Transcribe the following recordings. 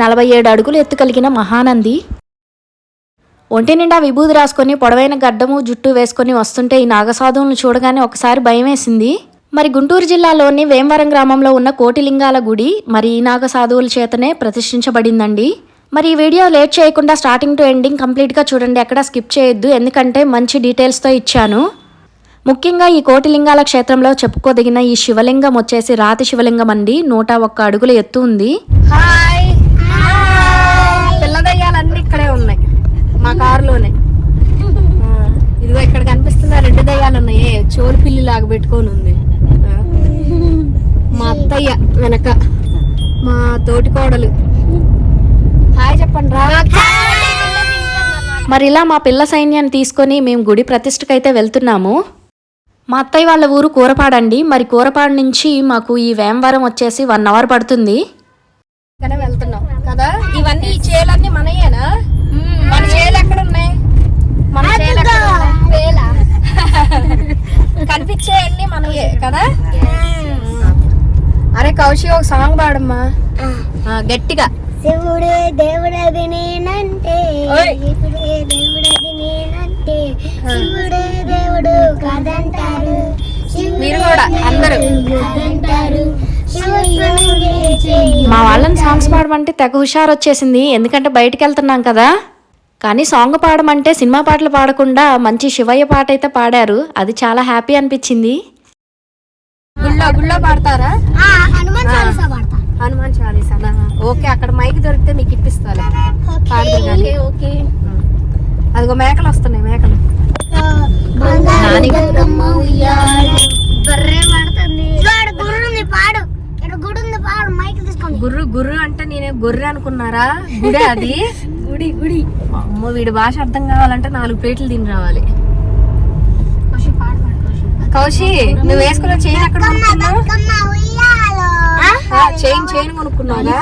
నలభై ఏడు అడుగులు ఎత్తు కలిగిన మహానంది. ఒంటి నిండా విభూది రాసుకొని పొడవైన గడ్డము జుట్టు వేసుకొని వస్తుంటే ఈ నాగసాధువులను చూడగానే ఒకసారి భయమేసింది. మరి గుంటూరు జిల్లాలోని వేమవరం గ్రామంలో ఉన్న కోటిలింగాల గుడి మరి ఈ నాగసాధువుల చేతనే ప్రతిష్ఠించబడిందండి. మరి ఈ వీడియో లేట్ చేయకుండా స్టార్టింగ్ టు ఎండింగ్ కంప్లీట్గా చూడండి ఎక్కడ స్కిప్ చేయొద్దు ఎందుకంటే మంచి డీటెయిల్స్తో ఇచ్చాను. ముఖ్యంగా ఈ కోటిలింగాల క్షేత్రంలో చెప్పుకోదగిన ఈ శివలింగం వచ్చేసి రాతి శివలింగం అండి నూట ఒక్క అడుగుల ఎత్తు ఉంది. మా కారులోనే. ఇదిగో ఇక్కడ కనిపిస్తున్న రెండు దయ్యాలు ఉన్నాయి చోరు పిల్లి లాగా పెట్టుకొని ఉంది. మా అత్తయ్య వెనక మా తోటి కోడలు. హాయ్ చెప్పండి రా. మరి ఇలా మా పిల్ల సైన్యాన్ని తీసుకొని మేము గుడి ప్రతిష్టకైతే వెళ్తున్నాము. మా అత్తయ్య వాళ్ళ ఊరు కూరపాడండి. మరి కూరపాడు నుంచి మాకు ఈ వేమవరం వచ్చేసి వన్ అవర్ పడుతుంది. వెళ్తున్నాం కదా? ఇవన్నీ ఈ చేలన్నీ మనయేనా? మన చేలు ఎక్కడ ఉన్నాయి మన చేలు ఎక్కడ ఉన్నాయి? కనిపించే అన్ని మనయే కదా? అరే కౌశి ఒక సాంగ్ పాడమ్మా. గట్టిగా. శివుడే దేవుడది నేనంటే. శివుడే దేవుడది నేనంటే శివుడే దేవుడు కాదంటారు. మీరు కూడా అందరూ. మా వాళ్ళని సాంగ్స్ పాడమంటే తెగ హుషారు వచ్చేసింది. ఎందుకంటే బయటికి వెళ్తున్నాం కదా? కానీ సాంగ్ పాడమంటే సినిమా పాటలు పాడకుండా మంచి శివయ్య పాట అయితే పాడారు. అది చాలా హ్యాపీ అనిపించింది. గుళ్ళో గుళ్ళో పాడతారా? ఆ, హనుమాన్ చాలీసా పాడతా. హనుమాన్ చాలీసానా ఓకే అక్కడ మైక్ దొరికితే మీకు ఇప్పిస్తాలే. పాడదు కానీ ఓకే అదిగో మేకలు వస్తున్నాయి మేకలు. గుర్రు గుర్రు అంటే నేనే గొర్రె అనుకున్నారా? గుడే అది. గుడి గుడి. అమ్మో వీడి భాష అర్థం కావాలంటే నాలుగు ప్లేట్లు తిని రావాలి. కౌశి నువ్వు వేసుకున్న చైన్ ఎక్కడ కొనుక్కున్నావు? చైన్ చైన్ కొనుక్కున్నావుగా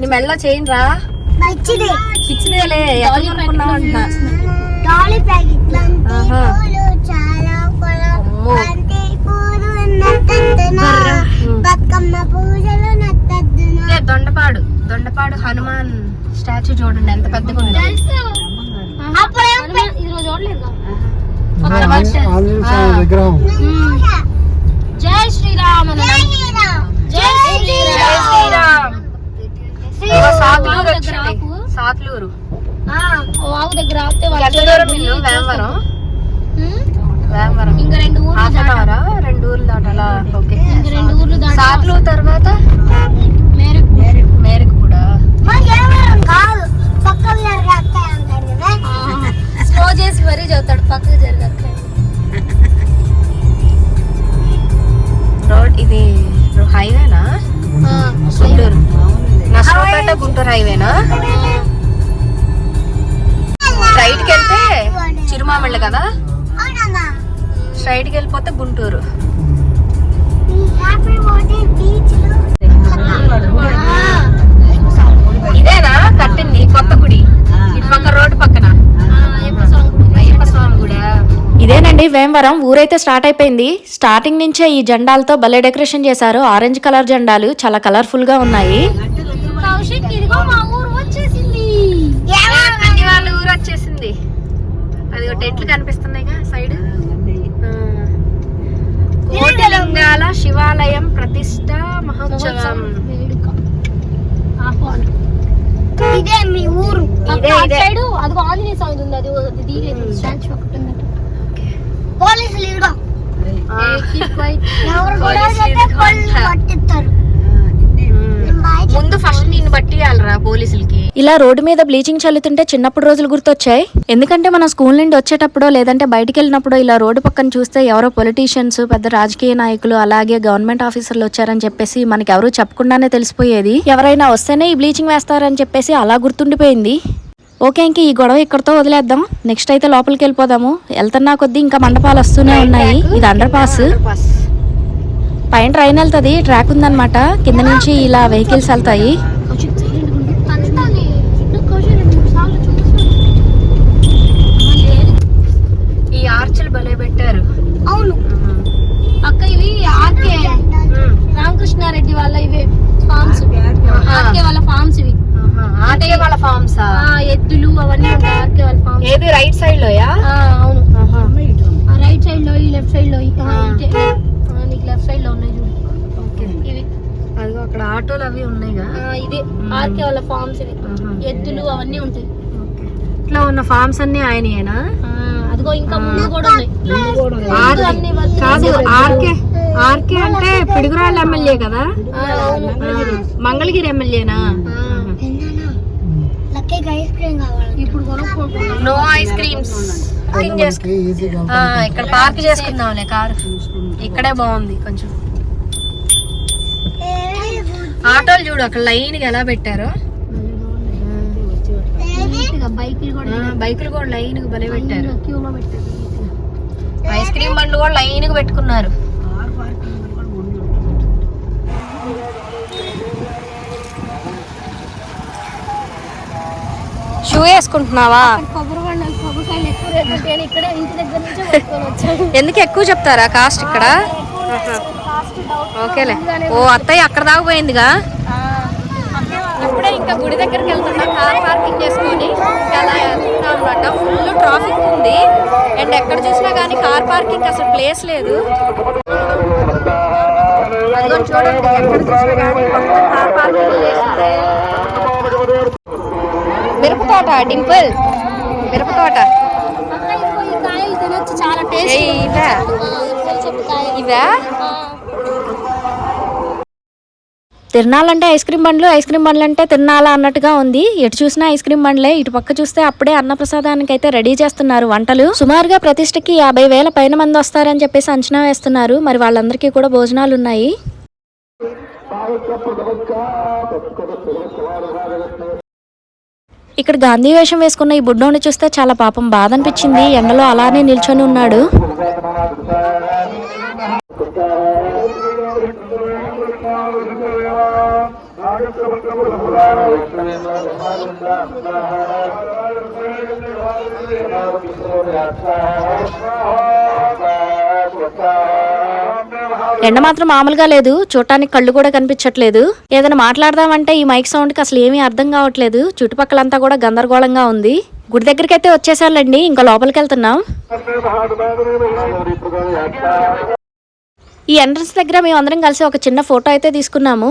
నీ మెల్ల చైన్ రా. ఇచ్చిదేలే ఎక్కడ కొనుక్కున్నావు అంటున్నా దొండపాడు దొండపాడు హనుమాన్. స్టాచ్యూ చూడండి ఎంత పెద్దగా ఉందో. చూడలేదు. విగ్రహం. జై శ్రీరామ్ జై శ్రీరామ్. సాతులూరు వాగు దగ్గర ఆపితే వేమవరం. వేమవరం. ఇంకా రెండు ఊర్లు రెండు ఊర్లు దాటాలా? ఓకే. ఇంకా రెండు ఊర్లు దాటి సాతులూరు తర్వాత? మేరకు మేరకు కూడా కాదు స్లో చేసి మరీ చదువుతాడు పక్కకు జరగదు రోడ్ ఇది హైవేనా? గుంటూరు. నష్టపేట గుంటూరు హైవేనా? స్ట్రైట్కి వెళ్తే చిరుమామిళ్ళ కదా? అవునన్నా. స్ట్రైట్కి వెళ్ళిపోతే గుంటూరు. ఇదేనా? కట్టింది కొత్త గుడి. పక్క రోడ్డు పక్కన. అయ్యప్ప స్వామి గుడి ఇదేనండి వేమవరం. ఊరైతే స్టార్ట్ అయిపోయింది. స్టార్టింగ్ నుంచే ఈ జెండాలతో భలే డెకరేషన్ చేశారు. ఆరెంజ్ కలర్ జెండాలు చాలా కలర్ఫుల్గా ఉన్నాయి. కౌశిక్ ఇదిగో మా ఊరు వచ్చేసింది. అన్ని వాళ్ళ ఊరు వచ్చేసింది. అది టెట్లు కనిపిస్తున్నాయిగా సైడ్. కోటిలింగాల శివాలయం ప్రతిష్ట మహోత్సవం. ఇదే మీ ఊరు. ఇదే ఇదే. సైడ్ అది ఆంజనేయ స్వామి ఉంది అది అది తీయలేదు స్టాచ్యూ ఒకటి ఉంది పోలీసులు ఇవ్వడం. ఎవరు కూడా పోలీసులు. పట్టిస్తారు. ముందు ఫస్ట్ నిన్ను బట్టియాలరా పోలీసులకి. ఇలా రోడ్డు మీద బ్లీచింగ్ చల్లుతుంటే చిన్నప్పుడు రోజులు గుర్తొచ్చాయి? ఎందుకంటే మనం స్కూల్ నుండి వచ్చేటప్పుడో లేదంటే బయటికి వెళ్ళినప్పుడో ఇలా రోడ్డు పక్కన చూస్తే ఎవరో పొలిటీషియన్స్ పెద్ద రాజకీయ నాయకులు అలాగే గవర్నమెంట్ ఆఫీసర్లు వచ్చారని చెప్పేసి మనకి ఎవరు చెప్పకుండానే తెలిసిపోయేది. ఎవరైనా వస్తేనే ఈ బ్లీచింగ్ వేస్తారని చెప్పేసి అలా గుర్తుండిపోయింది. ఓకే ఇంక ఈ గొడవ ఇక్కడతో వదిలేద్దాం. నెక్స్ట్ అయితే లోపలికి వెళ్ళిపోదాము. వెళ్తున్నా కొద్దీ ఇంకా మండపాలు వస్తూనే ఉన్నాయి. ఇది అండర్ పాస్ పైన ట్రైన్ వెళ్తుంది ట్రాక్ ఉందన్నమాట. కింద నుంచి ఇలా వెహికల్స్ వెళ్తాయి. ఈ భలే అవును. అక్క రామకృష్ణారెడ్డి వాళ్ళ ఇవి ఫార్మ్స్ వాళ్ళ ఫార్మ్స్ ఇవి. ఆర్కే వాళ్ళ ఫార్మ్స్ ఎద్దులు అవన్నీ ఏది రైట్ సైడ్ లోయా అవును. ఆర్కే వాళ్ళ ఫార్మ్స్ ఇవి. ఎద్దులు అవన్నీ ఉంటాయి. ఇట్లా ఉన్న ఫార్మ్స్ అన్ని ఆయనయేనా? అదిగో ఇంకా ముందు కూడా ఉన్నాయి. కాదు ఆర్కే. ఆర్కే అంటే పిడుగురాళ్ళ ఎమ్మెల్యే కదా? మంగళగిరి ఎమ్మెల్యేనా? ఇప్పుడు నో ఐస్ క్రీమ్స్. ఇక్కడ పార్క్ చేసుకుందాంలే కారు. ఇక్కడే బాగుంది కొంచెం. ఆటోలు చూడు అక్కడ లైన్గా ఎలా పెట్టారో. బైకులు కూడా లైన్గా భలే పెట్టారు. ఐస్ క్రీమ్ బండ్లు కూడా లైన్గా పెట్టుకున్నారు. షూ వేసుకుంటున్నావా? ఎందుకు ఎక్కువ చెప్తారా కాస్ట్ ఇక్కడ? ఓకేలే. ఓ అత్తయ్య అక్కడ దాకా పోయిందిగా? ఇప్పుడే ఇంకా గుడి దగ్గరికి వెళ్తున్నా కార్ పార్కింగ్ చేసుకొని అలా వెళ్తున్నాం అనమాట ఫుల్ ట్రాఫిక్ ఉంది. అండ్ ఎక్కడ చూసినా కానీ కార్ పార్కింగ్ అసలు ప్లేస్ లేదు. చూడండి ఎక్కడ చూసినా కానీ మొత్తం కార్ పార్కింగ్ చేసిందే. మిరప తోట డింపుల్ మిరప తోట ఇవా చెప్పు కాయలు ఇవా ఆ. తిరణాలంటే ఐస్ క్రీమ్ బండ్లు ఐస్ క్రీమ్ బండ్లు అంటే తిరణాలా అన్నట్టుగా ఉంది. ఎటు చూసినా ఐస్ క్రీమ్ బండ్లే. ఇటు పక్క చూస్తే అప్పుడే అన్నప్రసాదానికి అయితే రెడీ చేస్తున్నారు వంటలు. సుమారుగా ప్రతిష్టకి యాభై వేల పైన మంది వస్తారని చెప్పేసి అంచనా వేస్తున్నారు. మరి వాళ్ళందరికీ కూడా భోజనాలు ఉన్నాయి ఇక్కడ గాంధీ వేషం వేసుకున్న ఈ బుడ్డోని చూస్తే చాలా పాపం బాధ అనిపించింది. ఎండలో అలానే నిల్చొని ఉన్నాడు. ఎండ మాత్రం మామూలుగా లేదు. చూడటానికి కళ్ళు కూడా కనిపించట్లేదు. ఏదైనా మాట్లాడదామంటే ఈ మైక్ సౌండ్కి అసలు ఏమీ అర్థం కావట్లేదు. చుట్టుపక్కలంతా కూడా గందరగోళంగా ఉంది. గుడి దగ్గరికి అయితే వచ్చేసాలండి ఇంకా లోపలికి వెళ్తున్నాం. ఈ ఎంట్రన్స్ దగ్గర మేము అందరం కలిసి ఒక చిన్న ఫోటో అయితే తీసుకున్నాము.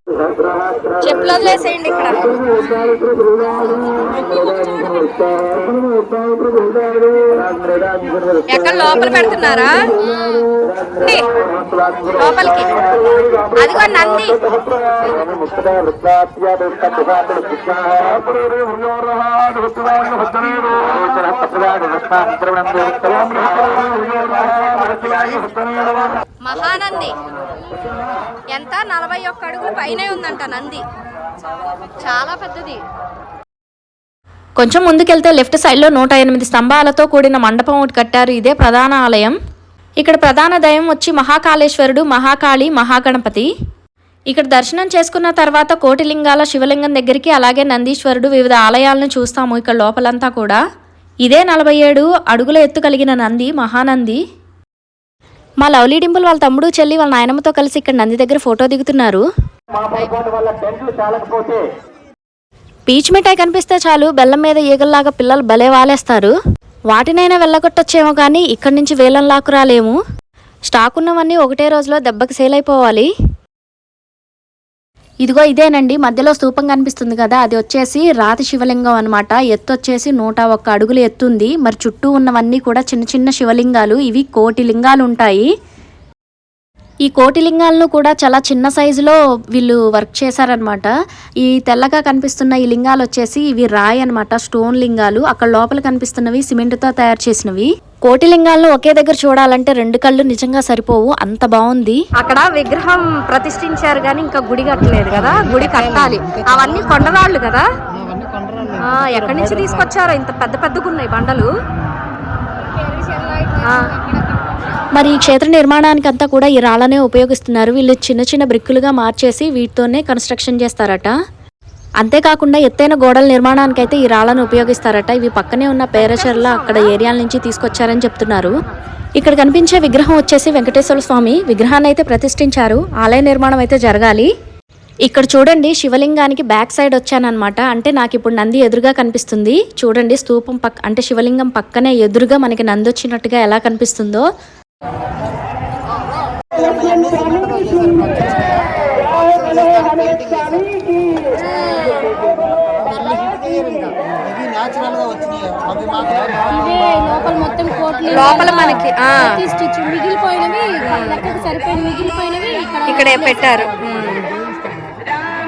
చెప్పులు వదిలేసేయండి ఇక్కడ. ఎక్కడ లోపల పెడుతున్నారా? లోపలికి. అదిగో నంది. మహానంది ఎంత? నలభై ఒక్క అడుగులు పైన ఉందంట నంది. చాలా పెద్దది. కొంచెం ముందుకెళ్తే లెఫ్ట్ సైడ్లో నూట ఎనిమిది స్తంభాలతో కూడిన మండపం ఒకటి కట్టారు. ఇదే ప్రధాన ఆలయం. ఇక్కడ ప్రధాన దయం వచ్చి మహాకాళేశ్వరుడు మహాకాళి మహాగణపతి. ఇక్కడ దర్శనం చేసుకున్న తర్వాత కోటిలింగాల శివలింగం దగ్గరికి అలాగే నందీశ్వరుడు వివిధ ఆలయాలను చూస్తాము ఇక్కడ లోపలంతా కూడా. ఇదే నలభై ఏడు అడుగుల ఎత్తు కలిగిన నంది మహానంది. మా లవ్లీ డింపుల్ వాళ్ళ తమ్ముడు చెల్లి వాళ్ళ నాయనమ్మతో కలిసి ఇక్కడ నంది దగ్గర ఫోటో దిగుతున్నారు. పీచ్ మిఠాయి కనిపిస్తే చాలు బెల్లం మీద ఈగల్లాగా పిల్లలు భలే వాలేస్తారు. వాటినైనా వెళ్ళగొట్టొచ్చేమో కానీ ఇక్కడి నుంచి వేలం లాకు రాలేము. స్టాక్ ఉన్నవన్నీ ఒకటే రోజులో దెబ్బకి సేల్ అయిపోవాలి. ఇదిగో ఇదేనండి మధ్యలో స్తూపం కనిపిస్తుంది కదా అది వచ్చేసి రాతి శివలింగం అనమాట ఎత్తు వచ్చేసి నూట ఒక్క అడుగులు ఎత్తుంది. మరి చుట్టూ ఉన్నవన్నీ కూడా చిన్న చిన్న శివలింగాలు ఇవి కోటి లింగాలు ఉంటాయి ఈ కోటిలింగాలను కూడా చాలా చిన్న సైజులో వీళ్ళు వర్క్ చేశారనమాట ఈ తెల్లగా కనిపిస్తున్న ఈ లింగాలు వచ్చేసి ఇవి రాయి అనమాట స్టోన్ లింగాలు. అక్కడ లోపల కనిపిస్తున్నవి సిమెంట్తో తయారు చేసినవి. కోటి లింగాలను ఒకే దగ్గర చూడాలంటే రెండు కళ్ళు నిజంగా సరిపోవు. అంత బాగుంది. అక్కడ విగ్రహం ప్రతిష్ఠించారు కానీ ఇంకా గుడి కట్టలేదు కదా? గుడి కట్టాలి. అవన్నీ కొండరాళ్ళు కదా? ఎక్కడి నుంచి తీసుకొచ్చారో ఇంత పెద్ద పెద్దగా ఉన్నాయి బండలు మరి ఈ క్షేత్ర నిర్మాణానికి అంతా కూడా ఈ రాళ్ళనే ఉపయోగిస్తున్నారు. వీళ్ళు చిన్న చిన్న బ్రిక్కులుగా మార్చేసి వీటితోనే కన్స్ట్రక్షన్ చేస్తారట. అంతేకాకుండా ఎత్తైన గోడల నిర్మాణానికి అయితే ఈ రాళ్ళను ఉపయోగిస్తారట. ఇవి పక్కనే ఉన్న పేరచర్ల అక్కడ ఏరియాల నుంచి తీసుకొచ్చారని చెప్తున్నారు. ఇక్కడ కనిపించే విగ్రహం వచ్చేసి వెంకటేశ్వర స్వామి. విగ్రహాన్ని అయితే ప్రతిష్ఠించారు. ఆలయ నిర్మాణం అయితే జరగాలి. ఇక్కడ చూడండి శివలింగానికి బ్యాక్ సైడ్ వచ్చానన్నమాట. అంటే నాకు ఇప్పుడు నంది ఎదురుగా కనిపిస్తుంది. చూడండి స్తూపం పక్క అంటే శివలింగం పక్కనే ఎదురుగా మనకి నంది వచ్చినట్టుగా ఎలా కనిపిస్తుందో. లోపల మొత్తం కోట్లు లోపల మనకి ఆ, స్టిచ్ మిగిలిపోయినవి సరిపోయిన మిగిలిపోయినవి ఇక్కడే పెట్టారు.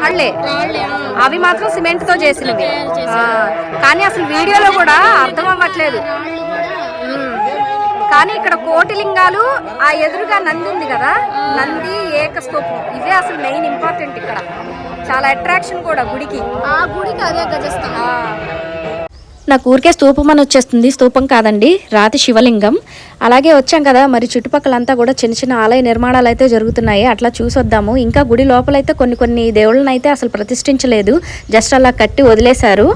వాళ్ళే అవి మాత్రం సిమెంట్తో చేసినవి కానీ అసలు వీడియోలో కూడా అర్థం అవ్వట్లేదు. కానీ ఇక్కడ కోటిలింగాలు ఆ ఎదురుగా నంది ఉంది కదా నంది ఏకస్తూపం. ఇవే అసలు మెయిన్ ఇంపార్టెంట్ ఇక్కడ. చాలా అట్రాక్షన్ కూడా గుడికి. ఆ గుడికి అదే గజస్థానం నాకు ఊరికే స్తూపం అని వచ్చేస్తుంది. స్తూపం కాదండి రాతి శివలింగం. అలాగే వచ్చాం కదా మరి చుట్టుపక్కలంతా కూడా చిన్న చిన్న ఆలయ నిర్మాణాలు అయితే జరుగుతున్నాయి. అట్లా చూసొద్దాము. ఇంకా గుడి లోపలైతే కొన్ని కొన్ని దేవుళ్ళని అయితే అసలు ప్రతిష్ఠించలేదు. జస్ట్ అలా కట్టి వదిలేశారు.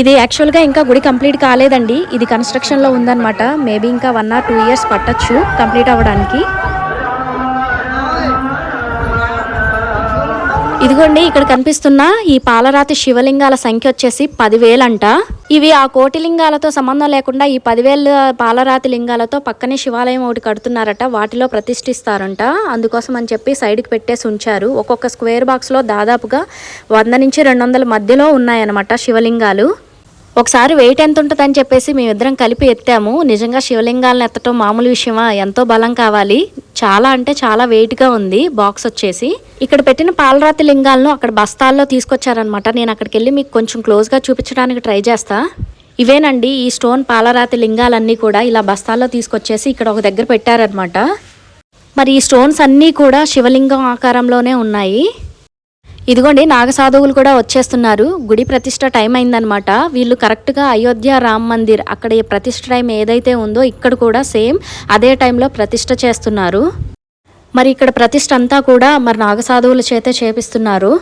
ఇది యాక్చువల్గా ఇంకా గుడి కంప్లీట్ కాలేదండి. ఇది కన్స్ట్రక్షన్లో ఉందన్నమాట. మేబీ ఇంకా వన్ ఆర్ టూ ఇయర్స్ పట్టచ్చు కంప్లీట్ అవ్వడానికి. ఇదిగోండి ఇక్కడ కనిపిస్తున్న ఈ పాలరాతి శివలింగాల సంఖ్య వచ్చేసి పదివేలంట. ఇవి ఆ కోటి లింగాలతో సంబంధం లేకుండా ఈ పదివేల పాలరాతి లింగాలతో పక్కనే శివాలయం ఒకటి కడుతున్నారట వాటిలో ప్రతిష్ఠిస్తారంట. అందుకోసం అని చెప్పి సైడ్కి పెట్టేసి ఉంచారు. ఒక్కొక్క స్క్వేర్ బాక్స్లో దాదాపుగా వంద నుంచి రెండు వందల మధ్యలో ఉన్నాయన్నమాట శివలింగాలు. ఒకసారి వెయిట్ ఎంత ఉంటుందని చెప్పేసి మేమిద్దరం కలిపి ఎత్తాము. నిజంగా శివలింగాలను ఎత్తటం మామూలు విషయమా? ఎంతో బలం కావాలి. చాలా అంటే చాలా వెయిట్గా ఉంది బాక్స్ వచ్చేసి. ఇక్కడ పెట్టిన పాలరాతి లింగాలను అక్కడ బస్తాల్లో తీసుకొచ్చారనమాట నేను అక్కడికి వెళ్ళి మీకు కొంచెం క్లోజ్గా చూపించడానికి ట్రై చేస్తా. ఇవేనండి ఈ స్టోన్ పాలరాతి లింగాలన్నీ కూడా ఇలా బస్తాల్లో తీసుకొచ్చేసి ఇక్కడ ఒక దగ్గర పెట్టారనమాట మరి ఈ స్టోన్స్ అన్నీ కూడా శివలింగం ఆకారంలోనే ఉన్నాయి. ఇదిగోండి నాగసాధువులు కూడా వచ్చేస్తున్నారు. గుడి ప్రతిష్ట టైం అయిందనమాట వీళ్ళు కరెక్ట్గా అయోధ్య రామ్ మందిర్ అక్కడ ఈ ప్రతిష్ట టైం ఏదైతే ఉందో ఇక్కడ కూడా సేమ్ అదే టైంలో ప్రతిష్ట చేస్తున్నారు. మరి ఇక్కడ ప్రతిష్ట అంతా కూడా మరి నాగసాధువుల చేతే చేపిస్తున్నారు.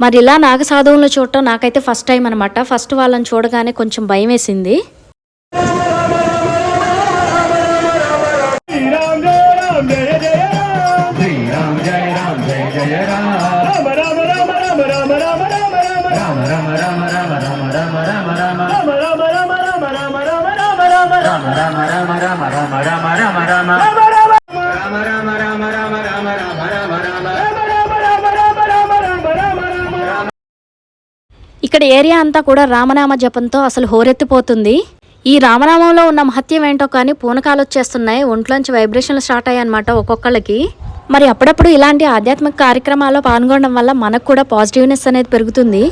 మరి ఇలా నాగసాధువులను చూడటం నాకైతే ఫస్ట్ టైం అనమాట ఫస్ట్ వాళ్ళని చూడగానే కొంచెం భయం వేసింది. రామ రామ రామ రామ రామ రామ రామ రామ రామ రామ రామ రామ రామ రామ రామ రామ రామ ఇక్కడ ఏరియా అంతా కూడా రామనామ జపంతో అసలు హోరెత్తిపోతుంది. ఈ రామనామంలో ఉన్న మహత్యం ఏంటో కానీ పూనకాలు వచ్చేస్తున్నాయి. ఒంట్లోంచి వైబ్రేషన్లు స్టార్ట్ అయ్యాయన్నమాట ఒక్కొక్కళ్ళకి. మరి అప్పుడప్పుడు ఇలాంటి ఆధ్యాత్మిక కార్యక్రమాల్లో పాల్గొనడం వల్ల మనకు కూడా పాజిటివ్నెస్ అనేది పెరుగుతుంది.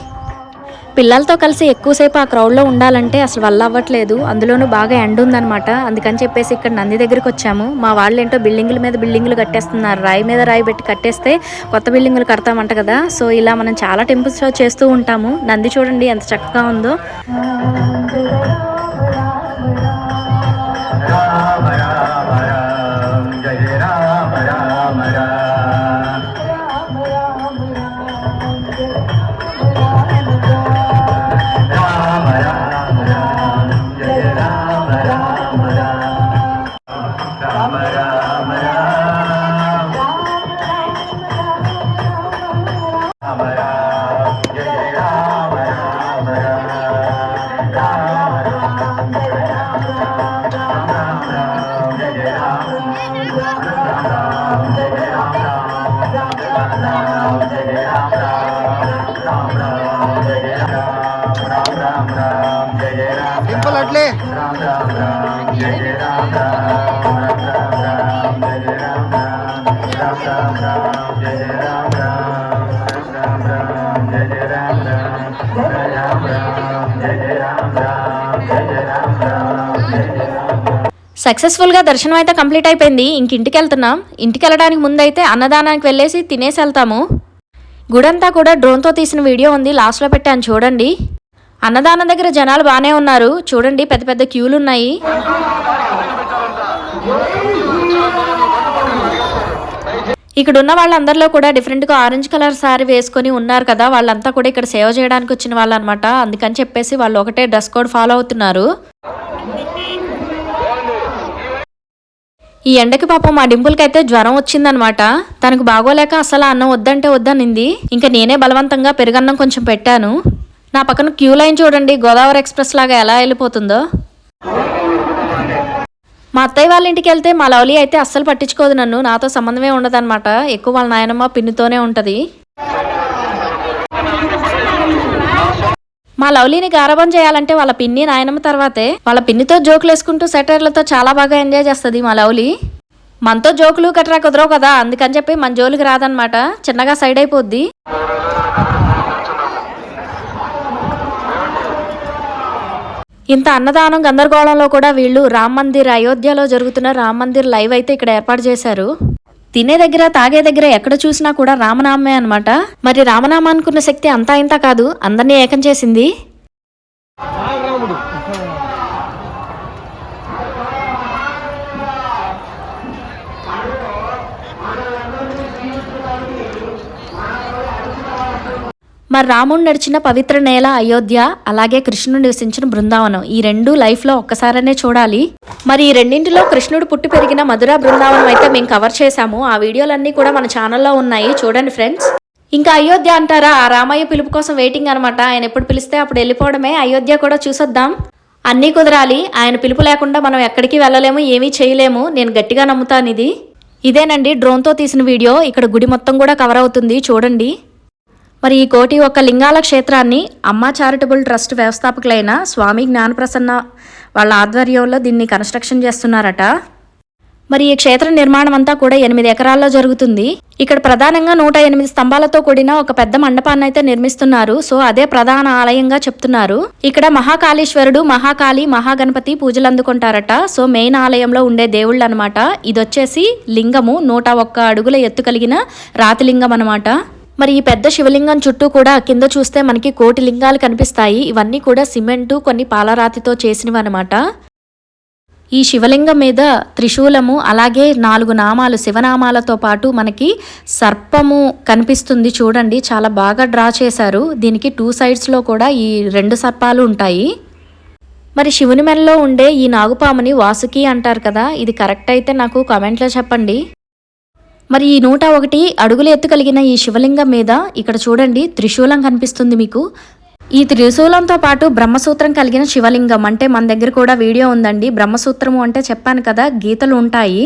పిల్లలతో కలిసి ఎక్కువసేపు ఆ క్రౌడ్లో ఉండాలంటే అసలు వల్ల అవ్వట్లేదు. అందులోనూ బాగా ఎండ ఉందన్నమాట. అందుకని చెప్పేసి ఇక్కడ నంది దగ్గరికి వచ్చాము. మా వాళ్ళు ఏంటో బిల్డింగుల మీద బిల్డింగులు కట్టేస్తున్నారు. రాయి మీద రాయి పెట్టి కట్టేస్తే కొత్త బిల్డింగులు కడతామంట కదా. సో ఇలా మనం చాలా టెంపుల్స్ చేస్తూ ఉంటాము. నంది చూడండి ఎంత చక్కగా ఉందో. సింపుల్ అట్లే సక్సెస్ఫుల్గా దర్శనం అయితే కంప్లీట్ అయిపోయింది. ఇంక ఇంటికి వెళ్తున్నాం ఇంటికి వెళ్ళడానికి ముందైతే అన్నదానానికి వెళ్ళేసి తినేసి వెళ్తాము గుడంతా కూడా డ్రోన్తో తీసిన వీడియో ఉంది లాస్ట్లో పెట్టాను చూడండి. అన్నదానం దగ్గర జనాలు బాగానే ఉన్నారు. చూడండి పెద్ద పెద్ద క్యూలు ఉన్నాయి ఇక్కడ ఉన్న వాళ్ళందరిలో కూడా డిఫరెంట్గా ఆరెంజ్ కలర్ శారీ వేసుకొని ఉన్నారు కదా. వాళ్ళంతా కూడా ఇక్కడ సేవ చేయడానికి వచ్చిన వాళ్ళు అనమాట అందుకని చెప్పేసి వాళ్ళు ఒకటే డ్రెస్ కోడ్ ఫాలో అవుతున్నారు. ఈ ఎండకి పాపం మా డింపుల్కి అయితే జ్వరం వచ్చిందనమాట తనకు బాగోలేక అసలు అన్నం వద్దంటే వద్దనింది. ఇంకా నేనే బలవంతంగా పెరుగన్నం కొంచెం పెట్టాను. నా పక్కన క్యూ లైన్ చూడండి గోదావరి ఎక్స్ప్రెస్ లాగా ఎలా వెళ్ళిపోతుందో. మా అత్తయ్య వాళ్ళ ఇంటికి వెళ్తే మా లవ్లీ అయితే అస్సలు పట్టించుకోదు నన్ను. నాతో సంబంధమే ఉండదన్నమాట. ఎక్కువ వాళ్ళ నాయనమ్మ పిన్నితోనే ఉంటుంది. మా లవ్లీని గారబం చేయాలంటే వాళ్ళ పిన్ని నాయనమ్మ తర్వాతే వాళ్ళ పిన్నితో జోకులు వేసుకుంటూ సెటర్లతో చాలా బాగా ఎంజాయ్ చేస్తుంది మా లవ్లీ. మనతో జోకులు కట్టరా కుదరవు కదా అందుకని చెప్పి మన జోలికి రాదనమాట చిన్నగా సైడ్ అయిపోద్ది. ఇంత అన్నదానం గందరగోళంలో కూడా వీళ్ళు రామ్ మందిర్ అయోధ్యలో జరుగుతున్న రామ్ మందిర్ లైవ్ అయితే ఇక్కడ ఏర్పాటు చేశారు. తినే దగ్గర తాగే దగ్గర ఎక్కడ చూసినా కూడా రామనామే అనమాట మరి రామనామానుకున్న శక్తి అంతా ఇంత కాదు. అందరినీ ఏకం చేసింది. మరి రాముడు నడిచిన పవిత్ర నేల అయోధ్య అలాగే కృష్ణుడు నివసించిన బృందావనం. ఈ రెండు లైఫ్లో ఒక్కసారనే చూడాలి. మరి ఈ రెండింటిలో కృష్ణుడు పుట్టి పెరిగిన మధుర బృందావనం అయితే మేము కవర్ చేశాము. ఆ వీడియోలన్నీ కూడా మన ఛానల్లో ఉన్నాయి. చూడండి ఫ్రెండ్స్. ఇంకా అయోధ్య అంటారా? ఆ రామయ్య పిలుపు కోసం వెయిటింగ్ అనమాట ఆయన ఎప్పుడు పిలిస్తే అప్పుడు వెళ్ళిపోవడమే. అయోధ్య కూడా చూసొద్దాం. అన్నీ కుదరాలి. ఆయన పిలుపు లేకుండా మనం ఎక్కడికి వెళ్ళలేము ఏమీ చేయలేము. నేను గట్టిగా నమ్ముతాను ఇది. ఇదేనండి డ్రోన్తో తీసిన వీడియో. ఇక్కడ గుడి మొత్తం కూడా కవర్ అవుతుంది. చూడండి. మరి ఈ కోటి ఒక్క లింగాల క్షేత్రాన్ని అమ్మ చారిటబుల్ ట్రస్ట్ వ్యవస్థాపకులైన స్వామి జ్ఞానప్రసన్న వాళ్ళ ఆధ్వర్యంలో దీన్ని కన్స్ట్రక్షన్ చేస్తున్నారట. మరి ఈ క్షేత్ర నిర్మాణం అంతా కూడా ఎనిమిది ఎకరాల్లో జరుగుతుంది. ఇక్కడ ప్రధానంగా నూట ఎనిమిది స్తంభాలతో కూడిన ఒక పెద్ద మండపాన్ని అయితే నిర్మిస్తున్నారు. సో అదే ప్రధాన ఆలయంగా చెప్తున్నారు. ఇక్కడ మహాకాళేశ్వరుడు మహాకాళి మహాగణపతి పూజలు అందుకుంటారట. సో మెయిన్ ఆలయంలో ఉండే దేవుళ్ళు అనమాట ఇది వచ్చేసి లింగము నూట ఒక్క అడుగుల ఎత్తు కలిగిన రాతి లింగం అనమాట మరి ఈ పెద్ద శివలింగం చుట్టూ కూడా కింద చూస్తే మనకి కోటి లింగాలు కనిపిస్తాయి. ఇవన్నీ కూడా సిమెంటు కొన్ని పాలరాతితో చేసినవి అనమాట ఈ శివలింగం మీద త్రిశూలము అలాగే నాలుగు నామాలు శివనామాలతో పాటు మనకి సర్పము కనిపిస్తుంది చూడండి. చాలా బాగా డ్రా చేశారు. దీనికి టూ సైడ్స్లో కూడా ఈ రెండు సర్పాలు ఉంటాయి. మరి శివుని మెల్లో ఉండే ఈ నాగుపాముని వాసుకి అంటారు కదా ఇది కరెక్ట్ అయితే నాకు కామెంట్లో చెప్పండి. మరి ఈ నూట ఒకటి అడుగుల ఎత్తు కలిగిన ఈ శివలింగం మీద ఇక్కడ చూడండి త్రిశూలం కనిపిస్తుంది మీకు. ఈ త్రిశూలంతో పాటు బ్రహ్మసూత్రం కలిగిన శివలింగం అంటే మన దగ్గర కూడా వీడియో ఉందండి. బ్రహ్మసూత్రము అంటే చెప్పాను కదా గీతలు ఉంటాయి.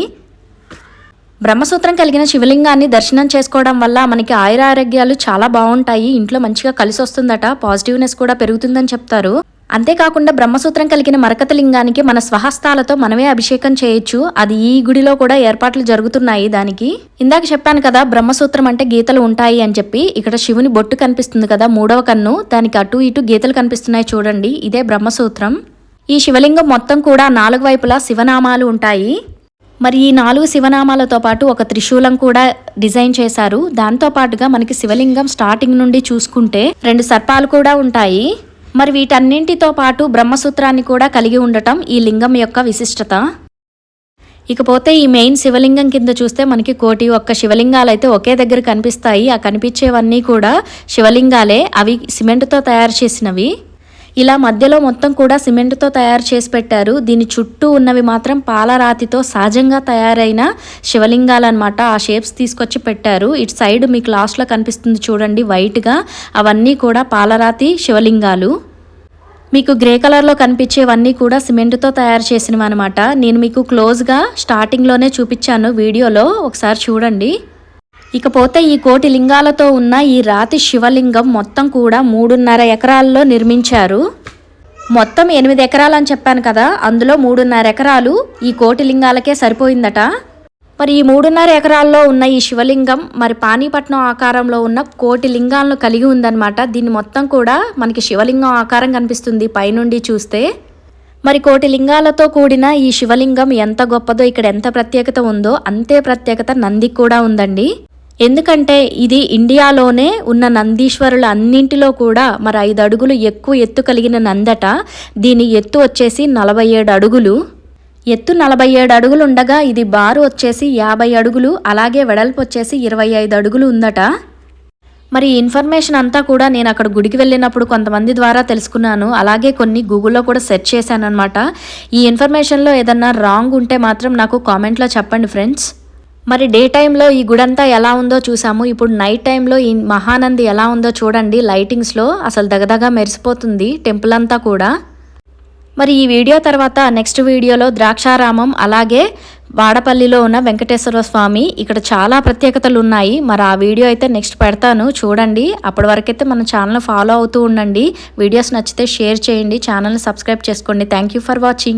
బ్రహ్మసూత్రం కలిగిన శివలింగాన్ని దర్శనం చేసుకోవడం వల్ల మనకి ఆయురారోగ్యాలు చాలా బాగుంటాయి. ఇంట్లో మంచిగా కలిసి వస్తుందట పాజిటివ్నెస్ కూడా పెరుగుతుందని చెప్తారు. అంతేకాకుండా బ్రహ్మసూత్రం కలిగిన మరకత లింగానికి మన స్వహస్తాలతో మనమే అభిషేకం చేయొచ్చు. అది ఈ గుడిలో కూడా ఏర్పాట్లు జరుగుతున్నాయి దానికి. ఇందాక చెప్పాను కదా బ్రహ్మసూత్రం అంటే గీతలు ఉంటాయి అని చెప్పి. ఇక్కడ శివుని బొట్టు కనిపిస్తుంది కదా మూడవ కన్ను. దానికి అటు ఇటు గీతలు కనిపిస్తున్నాయి చూడండి. ఇదే బ్రహ్మసూత్రం. ఈ శివలింగం మొత్తం కూడా నాలుగు వైపులా శివనామాలు ఉంటాయి. మరి ఈ నాలుగు శివనామాలతో పాటు ఒక త్రిశూలం కూడా డిజైన్ చేశారు. దాంతో పాటుగా మనకి శివలింగం స్టార్టింగ్ నుండి చూసుకుంటే రెండు సర్పాలు కూడా ఉంటాయి. మరి వీటన్నింటితో పాటు బ్రహ్మసూత్రాన్ని కూడా కలిగి ఉండటం ఈ లింగం యొక్క విశిష్టత. ఇకపోతే ఈ మెయిన్ శివలింగం కింద చూస్తే మనకి కోటి ఒక్క శివలింగాలు అయితే ఒకే దగ్గర కనిపిస్తాయి. ఆ కనిపించేవన్నీ కూడా శివలింగాలే. అవి సిమెంట్తో తయారు చేసినవి. ఇలా మధ్యలో మొత్తం కూడా సిమెంట్తో తయారు చేసి పెట్టారు. దీని చుట్టూ ఉన్నవి మాత్రం పాలరాతితో సహజంగా తయారైన శివలింగాలు అనమాట ఆ షేప్స్ తీసుకొచ్చి పెట్టారు. ఇటు సైడ్ మీకు లాస్ట్లో కనిపిస్తుంది చూడండి వైట్గా అవన్నీ కూడా పాలరాతి శివలింగాలు. మీకు గ్రే కలర్లో కనిపించేవన్నీ కూడా సిమెంట్తో తయారు చేసినవి అనమాట నేను మీకు క్లోజ్గా స్టార్టింగ్లోనే చూపించాను వీడియోలో. ఒకసారి చూడండి. ఇకపోతే ఈ కోటి లింగాలతో ఉన్న ఈ రాతి శివలింగం మొత్తం కూడా మూడున్నర ఎకరాల్లో నిర్మించారు. మొత్తం ఎనిమిది ఎకరాలు అని చెప్పాను కదా అందులో మూడున్నర ఎకరాలు ఈ కోటి లింగాలకే సరిపోయిందట. మరి ఈ మూడున్నర ఎకరాల్లో ఉన్న ఈ శివలింగం మరి పానీపట్నం ఆకారంలో ఉన్న కోటి లింగాలను కలిగి ఉందన్నమాట. దీన్ని మొత్తం కూడా మనకి శివలింగం ఆకారం కనిపిస్తుంది పైనుండి చూస్తే. మరి కోటి లింగాలతో కూడిన ఈ శివలింగం ఎంత గొప్పదో ఇక్కడ ఎంత ప్రత్యేకత ఉందో అంతే ప్రత్యేకత నందికి కూడా ఉందండి. ఎందుకంటే ఇది ఇండియాలోనే ఉన్న నందీశ్వరుల అన్నింటిలో కూడా మరి ఐదు అడుగులు ఎక్కువ ఎత్తు కలిగిన నందట. దీని ఎత్తు వచ్చేసి నలభై ఏడు అడుగులు. ఎత్తు నలభై ఏడు అడుగులు ఉండగా ఇది బారు వచ్చేసి యాభై అడుగులు అలాగే వెడల్పు వచ్చేసి ఇరవై ఐదు అడుగులు ఉందట. మరి ఈ ఇన్ఫర్మేషన్ అంతా కూడా నేను అక్కడ గుడికి వెళ్ళినప్పుడు కొంతమంది ద్వారా తెలుసుకున్నాను. అలాగే కొన్ని గూగుల్లో కూడా సెర్చ్ చేశాను అనమాట ఈ ఇన్ఫర్మేషన్లో ఏదన్నా రాంగ్ ఉంటే మాత్రం నాకు కామెంట్లో చెప్పండి ఫ్రెండ్స్. మరి డే టైంలో ఈ గుడంతా ఎలా ఉందో చూసాము. ఇప్పుడు నైట్ టైంలో ఈ మహానంది ఎలా ఉందో చూడండి. లైటింగ్స్లో అసలు దగదగా మెరిసిపోతుంది టెంపుల్ అంతా కూడా. మరి ఈ వీడియో తర్వాత నెక్స్ట్ వీడియోలో ద్రాక్షారామం అలాగే వాడపల్లిలో ఉన్న వెంకటేశ్వర స్వామి ఇక్కడ చాలా ప్రత్యేకతలు ఉన్నాయి. మరి ఆ వీడియో అయితే నెక్స్ట్ పెడతాను. చూడండి. అప్పటి వరకైతే మన ఛానల్ ఫాలో అవుతూ ఉండండి. వీడియోస్ నచ్చితే షేర్ చేయండి. ఛానల్ని సబ్స్క్రైబ్ చేసుకోండి. Thank you for watching.